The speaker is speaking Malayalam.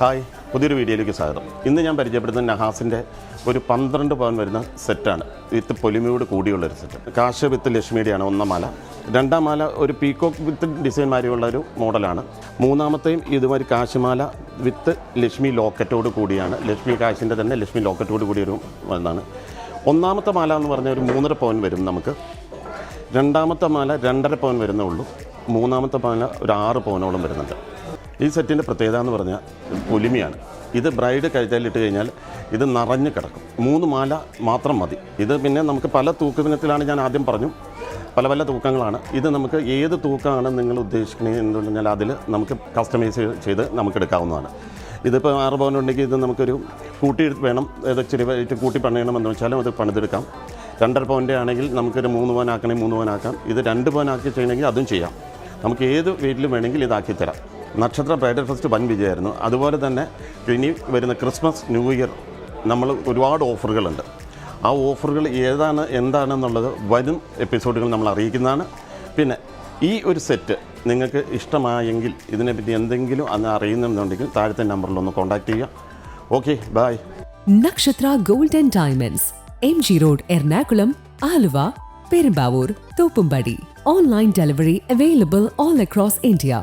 ഹായ് പുതിയൊരു വീഡിയോയിലേക്ക് സ്വാഗതം. ഇന്ന് ഞാൻ പരിചയപ്പെടുത്തുന്ന നഹാസിന്റെ ഒരു പന്ത്രണ്ട് പവൻ വരുന്ന സെറ്റാണ്. വിത്ത് പൊലിമയോട് കൂടിയുള്ള ഒരു സെറ്റ്. കാശ് വിത്ത് ലക്ഷ്മിയുടെയാണ് ഒന്നാം മാല. രണ്ടാം മാല ഒരു പീകോക്ക് വിത്ത് ഡിസൈൻ മാതിരിയുള്ള ഒരു മോഡലാണ്. മൂന്നാമത്തെയും ഇതുമാതിരി കാശുമാല വിത്ത് ലക്ഷ്മി ലോക്കറ്റോട് കൂടിയാണ്. ലക്ഷ്മി കാശിന്റെ തന്നെ ലക്ഷ്മി ലോക്കറ്റോട് കൂടിയൊരു ഒന്നാണ് ഒന്നാമത്തെ മാല എന്ന് പറഞ്ഞാൽ ഒരു മൂന്നര പവൻ വരും നമുക്ക്. രണ്ടാമത്തെ മാല രണ്ടര പവൻ വരുന്നേ ഉള്ളൂ. മൂന്നാമത്തെ മാല ഒരു ആറ് പവനോളം വരുന്നുണ്ട്. ഈ സെറ്റിന്റെ പ്രത്യേകത എന്ന് പറഞ്ഞാൽ പൊലിമയാണ്. ഇത് ബ്രൈഡ് കഴുത്തലിട്ട് കഴിഞ്ഞാൽ ഇത് നിറഞ്ഞ് കിടക്കും. മൂന്ന് മാല മാത്രം മതി. ഇത് പിന്നെ നമുക്ക് പല തൂക്കത്തിനത്തിലാണ് ഞാൻ ആദ്യം പറഞ്ഞു. പല പല തൂക്കങ്ങളാണ്. ഇത് നമുക്ക് ഏത് തൂക്കമാണ് നിങ്ങൾ ഉദ്ദേശിക്കുന്നത് എന്ന് പറഞ്ഞാൽ അതിൽ നമുക്ക് കസ്റ്റമൈസ് ചെയ്ത് നമുക്ക് എടുക്കാവുന്നതാണ്. ഇതിപ്പോൾ ആറ് പവൻ ഉണ്ടെങ്കിൽ ഇത് നമുക്കൊരു കൂട്ടി വേണം. ഏത് ചെറിയ വെയിറ്റ് കൂട്ടി പണിയണമെന്ന് വെച്ചാലും അത് പണിതെടുക്കാം. രണ്ടര പവന്റെ ആണെങ്കിൽ നമുക്കൊരു മൂന്ന് പവൻ ആക്കണമെങ്കിൽ മൂന്ന് പവൻ ആക്കാം. ഇത് രണ്ട് പവൻ ആക്കി ചെയ്യണമെങ്കിൽ അതും ചെയ്യാം. നമുക്ക് ഏത് വെയിറ്റിലും വേണമെങ്കിൽ ഇതാക്കി തരാം നക്ഷത്ര ബ്രൈഡൽ ഫെസ്റ്റ് വൻ വിജയമായിരുന്നു. അതുപോലെ തന്നെ ഇനി വരുന്ന ക്രിസ്മസ് ന്യൂ ഇയർ നമ്മൾ ഒരുപാട് ഓഫറുകളുണ്ട്. ആ ഓഫറുകൾ ഏതാണ് എന്താണെന്നുള്ളത് വരും എപ്പിസോഡുകൾ നമ്മൾ അറിയിക്കുന്നതാണ്. പിന്നെ ഈ ഒരു സെറ്റ് നിങ്ങൾക്ക് ഇഷ്ടമായെങ്കിൽ ഇതിനെപ്പറ്റി എന്തെങ്കിലും അന്ന് അറിയുന്നുണ്ടെങ്കിൽ താഴത്തെ നമ്പറിൽ ഒന്ന് കോൺടാക്റ്റ് ചെയ്യുക. Okay bye Nakshatra gold and diamonds M G road Ernakulam Aluva Perumbavoor Thoppumpady. Online delivery available all across India